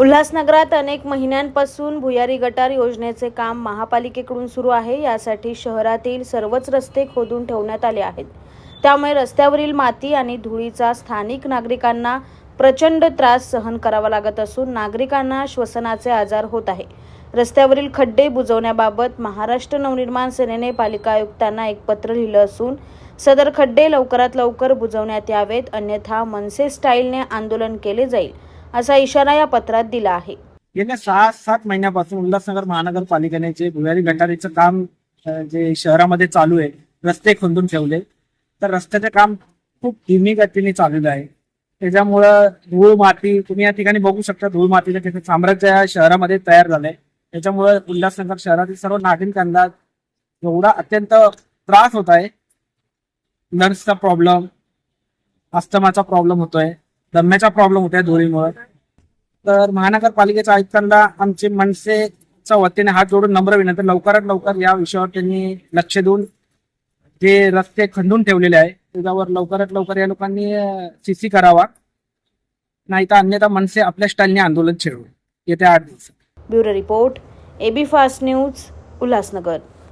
उल्हासनगरात अनेक महिन्यांपासून भुयारी गटार योजनेचे काम महापालिकेकडून सुरू आहे. यासाठी शहरातील सर्वच रस्ते खोदून ठेवण्यात आले आहेत. त्यामुळे रस्त्यावरील माती आणि धुळीचा स्थानिक नागरिकांना प्रचंड त्रास सहन करावा लागत असून नागरिकांना श्वसनाचे आजार होत आहे. रस्त्यावरील खड्डे बुजवण्याबाबत महाराष्ट्र नवनिर्माण सेनेने पालिका आयुक्तांना एक पत्र लिहिलं असून सदर खड्डे लवकरात लवकर बुजवण्यात यावेत अन्यथा मनसे स्टाईलने आंदोलन केले जाईल. असा इशारा या पत्रात दिला आहे. गेल्या सहा सात महिन्यापासून उल्हासनगर महानगरपालिकेने जे भुयारी गटारीचं काम जे शहरामध्ये चालू आहे रस्ते खोदून ठेवले. तर रस्त्याचे काम खूप धीमी गतीने चाललेलं आहे. त्याच्यामुळं धूळ माती तुम्ही या ठिकाणी बघू शकता धूळ मातीचं तिथे साम्राज्य या शहरामध्ये तयार झालंय. त्याच्यामुळं उल्हासनगर शहरातील सर्व नागरिकांना एवढा अत्यंत त्रास होत आहे. नर्सचा प्रॉब्लेम अस्थमाचा प्रॉब्लेम होतोय. दम्याचा प्रॉब्लेम होतोय धुळीमुळे तर महानगरपालिकेच्या आयुक्तांना आमचे मनसेच्या वतीने हात जोडून नम्र विनंती. लवकरात लवकर या विषयावर त्यांनी लक्ष देऊन जे रस्ते खंडून ठेवलेले आहे त्याच्यावर लवकरात लवकर या लोकांनी सीसी करावा. नाही तर अन्यथा मनसे आपल्या स्टाईलने आंदोलन छेडू. येत्या आठ दिवसात. Bureau report AB fast news Ulhasnagar.